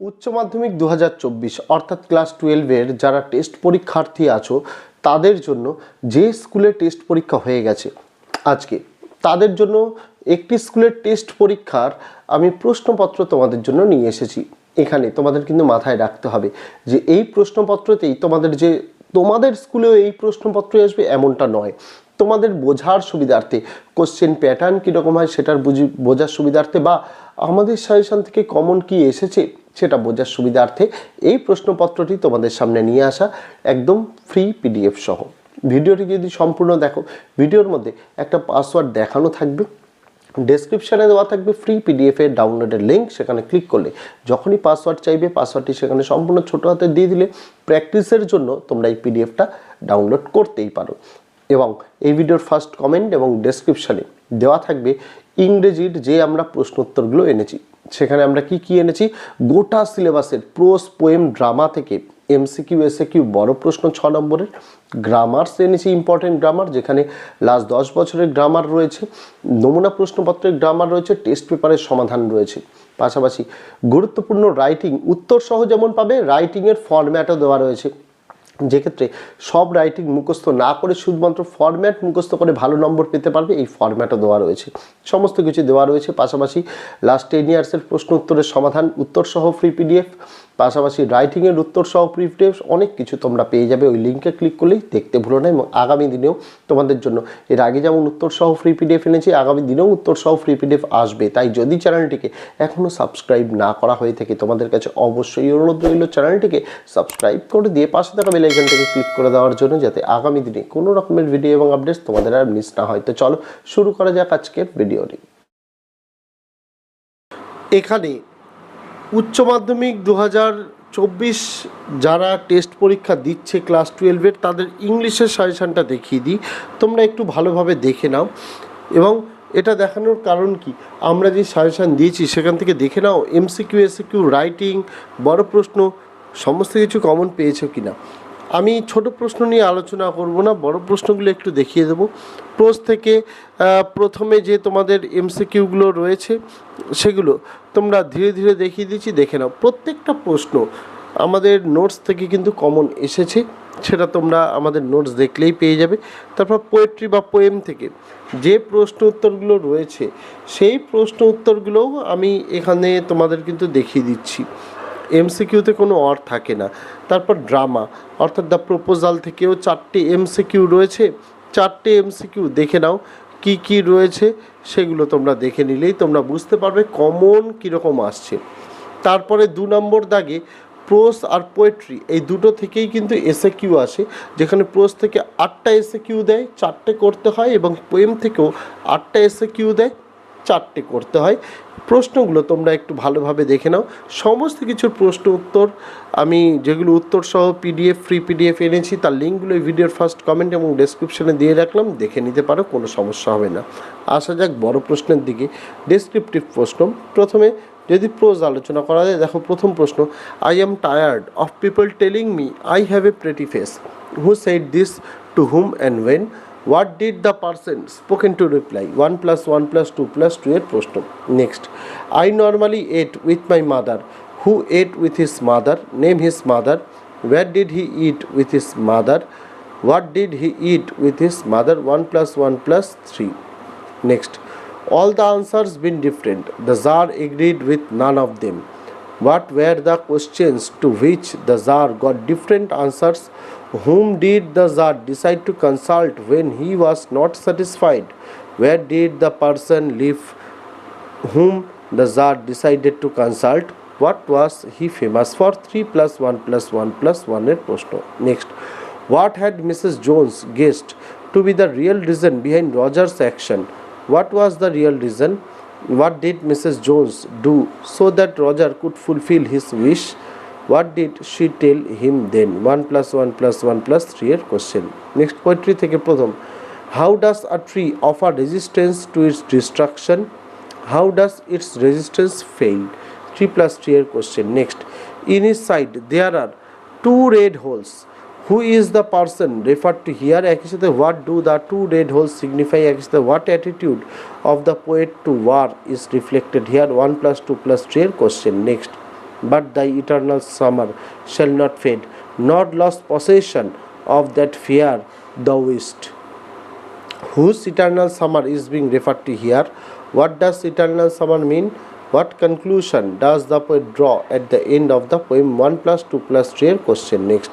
উচ্চ মাধ্যমিক দু হাজার চব্বিশ, অর্থাৎ ক্লাস টুয়েলভের যারা টেস্ট পরীক্ষার্থী আছো, তাদের জন্য যে স্কুলে টেস্ট পরীক্ষা হয়ে গেছে আজকে, তাদের জন্য একটি স্কুলের টেস্ট পরীক্ষার আমি প্রশ্নপত্র তোমাদের জন্য নিয়ে এসেছি। এখানে তোমাদের কিন্তু মাথায় রাখতে হবে যে এই প্রশ্নপত্রতেই তোমাদের যে, তোমাদের স্কুলেও এই প্রশ্নপত্র আসবে এমনটা নয়। তোমাদের বোঝার সুবিধার্থে কোশ্চেন প্যাটার্ন কীরকম হয় সেটার বুঝি, বোঝার সুবিধার্থে বা আমাদের সাজেশন থেকে কমন কি এসেছে সেটা বোঝার সুবিধার্থে এই প্রশ্নপত্রটি তোমাদের সামনে নিয়ে আসা একদম ফ্রি পিডিএফ সহ। ভিডিওটি যদি সম্পূর্ণ দেখো, ভিডিওর মধ্যে একটা পাসওয়ার্ড দেখানো থাকবে ডেসক্রিপশানে দেওয়া থাকবে ফ্রি পিডিএফ এর ডাউনলোডের লিঙ্ক সেখানে ক্লিক করলে যখনই পাসওয়ার্ড চাইবে পাসওয়ার্ডটি সেখানে সম্পূর্ণ ছোটো হাতে দিয়ে দিলে প্র্যাকটিসের জন্য তোমরা এই পিডিএফটা ডাউনলোড করতেই পারো। এবং এই ভিডিওর ফার্স্ট কমেন্ট এবং ডেসক্রিপশানে দেওয়া থাকবে ইংরেজির যে আমরা প্রশ্নোত্তরগুলো এনেছি। সেখানে আমরা কি কি এনেছি? গোটা সিলেবাসের প্রোস পোয়েম, ড্রামা থেকে এমসিকিউ, এসএকিউ, বড় প্রশ্ন ছ নম্বরের গ্রামার্স এনেছি ইম্পর্টেন্ট গ্রামার যেখানে লাস্ট দশ বছরের গ্রামার রয়েছে, নমুনা প্রশ্নপত্রের গ্রামার রয়েছে টেস্ট পেপারের সমাধান রয়েছে। পাশাপাশি গুরুত্বপূর্ণ রাইটিং উত্তর সহ যেমন পাবে রাইটিংয়ের ফরম্যাটও দেওয়া রয়েছে। যেক্ষেত্রে সব রাইটিং মুখস্থ না করে শুধুমাত্র ফরম্যাট মুখস্থ করে ভালো নম্বর পেতে পারবে, এই ফরম্যাটও দেওয়া রয়েছে। সমস্ত কিছু দেওয়া রয়েছে, পাশাপাশি লাস্ট টেন ইয়ার্সের প্রশ্ন উত্তরের সমাধান উত্তর সহ ফ্রি পিডিএফ পাশাপাশি রাইটিংয়ের উত্তর সহ ফ্রি পিডিএফ অনেক কিছু তোমরা পেয়ে যাবে ওই লিঙ্কে ক্লিক করলেই দেখতে ভুলো না এবং আগামী দিনেও তোমাদের জন্য এর আগে যেমন উত্তর সহ ফ্রি পিডিএফ এনেছি, আগামী দিনেও উত্তর সহ ফ্রি পিডিএফ আসবে। তাই যদি চ্যানেলটিকে এখনও সাবস্ক্রাইব না করা হয়ে থাকে, তোমাদের কাছে অবশ্যই অনুরোধ রইল চ্যানেলটিকে সাবস্ক্রাইব করে দিয়ে পাশে থাকা বেল আইকনটিকে ক্লিক করে দেওয়ার জন্য যাতে আগামী দিনে কোনো রকমের ভিডিও এবং আপডেটস তোমাদের আর মিস না হয়। তো চলো শুরু করা যাক আজকের ভিডিওটি এখানে উচ্চ মাধ্যমিক দু চব্বিশ যারা টেস্ট পরীক্ষা দিচ্ছে ক্লাস টুয়েলভের তাদের ইংলিশের সাজেশানটা দেখিয়ে দিই। তোমরা একটু ভালোভাবে দেখে নাও। এবং এটা দেখানোর কারণ কি? আমরা যে সাজেশান দিয়েছি, সেখান থেকে দেখে নাও এমসিকিউ এসিকিউ রাইটিং বড় প্রশ্ন, সমস্ত কিছু কমন পেয়েছ কি না আমি ছোট প্রশ্ন নিয়ে আলোচনা করব না, বড় প্রশ্নগুলো একটু দেখিয়ে দেবো। প্রোস থেকে প্রথমে যে তোমাদের এমসিকিউগুলো রয়েছে, সেগুলো তোমরা ধীরে ধীরে দেখিয়ে দিচ্ছি, দেখে নাও। প্রত্যেকটা প্রশ্ন আমাদের নোটস থেকে কিন্তু কমন এসেছে, সেটা তোমরা আমাদের নোটস দেখলেই পেয়ে যাবে। তারপর পোয়েট্রি বা পোয়েম থেকে যে প্রশ্ন উত্তরগুলো রয়েছে, সেই প্রশ্ন উত্তরগুলোও আমি এখানে তোমাদের কিন্তু দেখিয়ে দিচ্ছি। এমসিকিউতে কোনো অর থাকে না। তারপর ড্রামা, অর্থাৎ দ্য প্রপোজাল থেকেও চারটে এমসিকিউ রয়েছে। চারটে এমসিকিউ দেখে নাও, কি কি রয়েছে সেগুলো তোমরা দেখে নিলেই তোমরা বুঝতে পারবে কমন কীরকম আসছে। তারপরে দু নম্বর দাগে প্রোস আর পোয়েট্রি, এই দুটো থেকেই কিন্তু এসে কিউ আসে, যেখানে প্রোস থেকে আটটা এসে কিউ দেয়, চারটে করতে হয় এবং পোয়েম থেকেও আটটা এসে কিউ দেয়। চারটে করতে হয়। প্রশ্নগুলো তোমরা একটু ভালোভাবে দেখে নাও। সমস্ত কিছুর প্রশ্ন উত্তর আমি যেগুলো উত্তর সহ পিডিএফ ফ্রি পিডিএফ এনেছি, তার লিঙ্কগুলো ভিডিওর ফার্স্ট কমেন্ট এবং ডেসক্রিপশনে দিয়ে রাখলাম। দেখে নিতে পারো, কোনো সমস্যা হবে না। আসা যাক বড় প্রশ্নের দিকে। ডেসক্রিপটিভ প্রশ্ন। প্রথমে যদি প্রোজ আলোচনা করা যায়, দেখো প্রথম প্রশ্ন I am tired of people telling me I have a pretty face who said this to whom and when What did the person spoken to reply one plus one plus two plus two এর প্রশ্ন next I normally ate with my mother who ate with his mother name his mother where did he eat with his mother what did he eat with his mother one plus one plus three Next, all the answers been different. The Tsar agreed with none of them. What were the questions to which the Tsar got different answers? Whom did the Tsar decide to consult when he was not satisfied? Where did the person live whom the Tsar decided to consult? What was he famous for? 3 plus 1 plus 1 plus 1 এর প্রশ্ন next What had Mrs. Jones guessed to be the real reason behind Roger's action? What was the real reason? What did Mrs. Jones do so that Roger could fulfill his wish? What did she tell him then? 1 plus 1 plus 1 plus 3 এর question. Next poetry থেকে প্রথম How does a tree offer resistance to its destruction? How does its resistance fail? 3 plus 3 এর question. Next, in his side there are two red holes. Who is the person referred to here? একই সাথে what do the two red holes signify? একই সাথে what attitude of the poet to war is reflected here? 1 plus 2 plus 3 এর question. Next, but thy eternal summer shall not fade, nor lost possession of that fear thou wist. Whose eternal summer is being referred to here? What does eternal summer mean? What conclusion does the poet draw at the end of the poem 1 plus 2 plus 3 এর question next?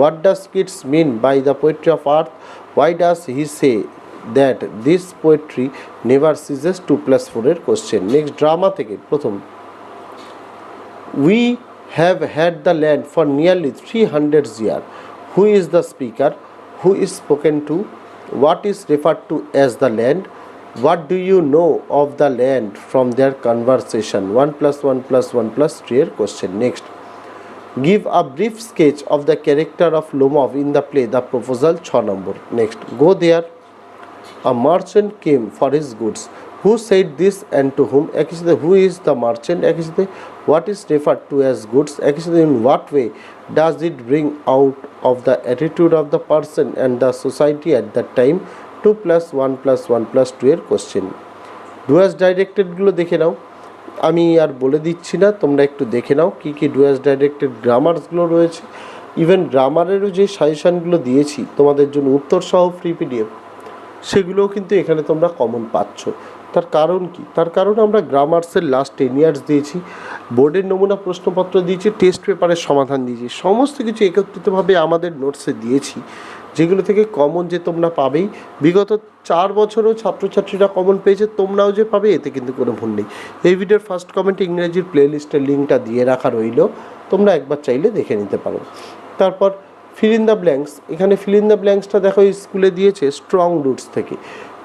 What does Keats mean by the poetry of earth? Why does he say that this poetry never ceases 2 plus 4 এর question? Next drama থেকে প্রথম We have had the land for nearly 300 years. Who is the speaker? Who is spoken to? What is referred to as the land? What do you know of the land from their conversation? 1 plus 1 plus 1 plus 3 question. Next. Give a brief sketch of the character of Lomov in the play The Proposal 6 number. Next. Go there. A merchant came for his goods. Who said this and to whom একই সাথে who is the merchant একই সাথে what is refer to as goods একই সাথে in what way does it bring out of the attitude of the person and the society at the time two plus one plus one plus two এর question ডুয়াস ডাইরেক্টেডগুলো দেখে নাও। আমি আর বলে দিচ্ছি না, তোমরা একটু দেখে নাও কী কী ডুয়াস ডাইরেক্টেড গ্রামার্সগুলো রয়েছে। ইভেন গ্রামারেরও যে সাজেশানগুলো দিয়েছি, তোমাদের জন্য উত্তর সহ ফ্রি পিডিএফ সেগুলোও কিন্তু এখানে তোমরা কমন পাচ্ছ। তার কারণ কি? তার কারণ আমরা গ্রামার্সের লাস্ট টেন ইয়ার্স দিয়েছি, বোর্ডের নমুনা প্রশ্নপত্র দিয়েছি টেস্ট পেপারের সমাধান দিয়েছি, সমস্ত কিছু একত্রিতভাবে আমাদের নোটসে দিয়েছি, যেগুলো থেকে কমন যে তোমরা পাবেই। বিগত চার বছরও ছাত্রছাত্রীরা কমন পেয়েছে, তোমরাও যে পাবে, এতে কিন্তু কোনো ভুল নেই। এই ভিডিওর ফার্স্ট কমেন্টে ইংরেজির প্লে লিস্টের লিঙ্কটা দিয়ে রাখা রইল, তোমরা একবার চাইলে দেখে নিতে পারো। তারপর ফিল ইন দ্য ব্ল্যাঙ্কস এখানে ফিল ইন দ্য ব্ল্যাঙ্কসটা দেখো স্কুলে দিয়েছে স্ট্রং রুটস থেকে।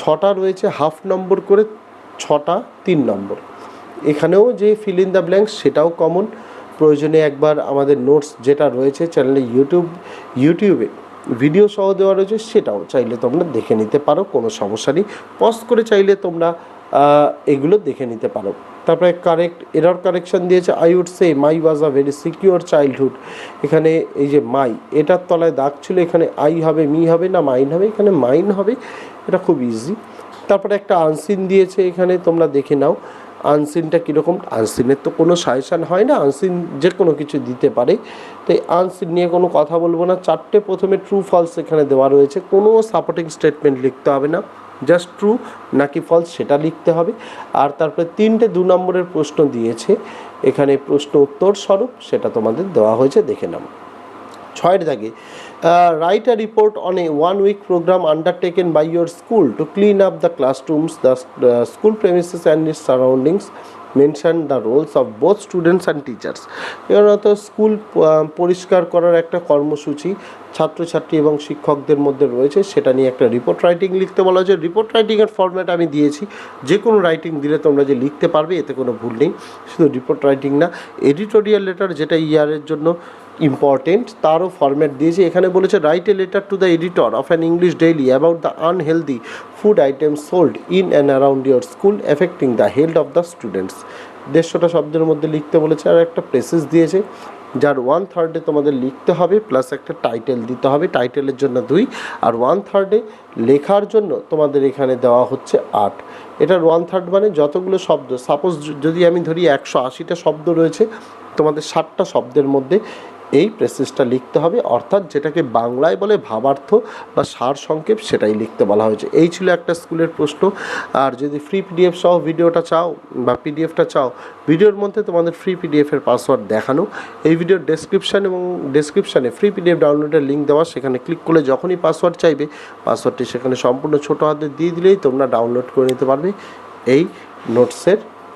ছটা রয়েছে, হাফ নম্বর করে ছটা, তিন নম্বর। এখানেও যে ফিল ইন দ্য ব্ল্যাঙ্কস সেটাও কমন প্রয়োজনে একবার আমাদের নোটস যেটা রয়েছে চ্যানেলে ইউটিউব ইউটিউবে ভিডিও সহ দেওয়া রয়েছে, সেটাও চাইলে তোমরা দেখে নিতে পারো, কোনো সমস্যা নেই। পজ করে চাইলে তোমরা এগুলো দেখে নিতে পারো। তারপরে কারেক্ট এরর কারেকশন দিয়েছে I would say my was a very secure childhood এখানে এই যে মাই এটার তলায় দাগ ছিল, এখানে আই হবে মি হবে না মাইন হবে, এখানে মাইন হবে, এটা খুব ইজি তারপরে একটা আনসিন দিয়েছে এখানে, তোমরা দেখে নাও আনসিনটা কীরকম? আনসিনের তো কোনো সাজেশান হয় না আনসিন যে কোনো কিছু দিতে পারে। তো এই আনসিন নিয়ে কোনো কথা বলব না, চারটে প্রথমে ট্রু ফলস এখানে দেওয়া রয়েছে, কোনো সাপোর্টিং স্টেটমেন্ট লিখতে হবে না। জাস্ট ট্রু নাকি ফলস সেটা লিখতে হবে। আর তারপরে তিনটে দু নম্বরের প্রশ্ন দিয়েছে, এখানে প্রশ্ন উত্তর স্বরূপ, সেটা তোমাদের দেওয়া হয়েছে, দেখে নাও। ছয়ের দাগে write a report on a one week programme undertaken by your school to clean up the classrooms the school premises and its surroundings mention the roles of both students and teachers এগুলো school পরিষ্কার করার একটা কর্মসূচি ছাত্রছাত্রী এবং শিক্ষকদের মধ্যে রয়েছে, সেটা নিয়ে একটা রিপোর্ট রাইটিং লিখতে বলা হয়েছে। রিপোর্ট রাইটিংয়ের ফর্ম্যাট আমি দিয়েছি। যে কোনো রাইটিং দিলে তোমরা যে লিখতে পারবে, এতে কোনো ভুল নেই। শুধু রিপোর্ট রাইটিং না এডিটোরিয়াল লেটার যেটা ইয়ারের জন্য ইম্পর্টেন্ট তারও ফরম্যাট দিয়েছে। এখানে বলেছে write a letter to the editor of an English daily about the unhealthy food items sold in and around your school affecting the health of the students দেড়শোটা শব্দের মধ্যে লিখতে বলেছে, আর একটা প্রেসেস দিয়েছে, যার ওয়ান থার্ডে তোমাদের লিখতে হবে প্লাস একটা টাইটেল দিতে হবে। টাইটেলের জন্য দুই, আর ওয়ান থার্ডে লেখার জন্য তোমাদের এখানে দেওয়া হচ্ছে আট। এটার ওয়ান থার্ড মানে যতগুলো শব্দ সাপোজ যদি আমি ধরি একশো আশিটা শব্দ রয়েছে, তোমাদের ষাটটা শব্দের মধ্যে এই প্রেসেসটা লিখতে হবে, অর্থাৎ যেটাকে বাংলায় বলে ভাবার্থ বা সার সংক্ষেপ সেটাই লিখতে বলা হয়েছে। এই ছিল একটা স্কুলের প্রশ্ন। আর যদি ফ্রি পিডিএফ সহ ভিডিওটা চাও বা পিডিএফটা চাও, ভিডিওর মধ্যে তোমাদের ফ্রি পিডিএফের পাসওয়ার্ড দেখানো। এই ভিডিওর ডেসক্রিপশান এবং ডেসক্রিপশানে ফ্রি পিডিএফ ডাউনলোডের লিঙ্ক দেওয়া, সেখানে ক্লিক করলে যখনই পাসওয়ার্ড চাইবে পাসওয়ার্ডটি সেখানে সম্পূর্ণ ছোটো হাতে দিয়ে দিলেই তোমরা ডাউনলোড করে নিতে পারবে এই নোটসের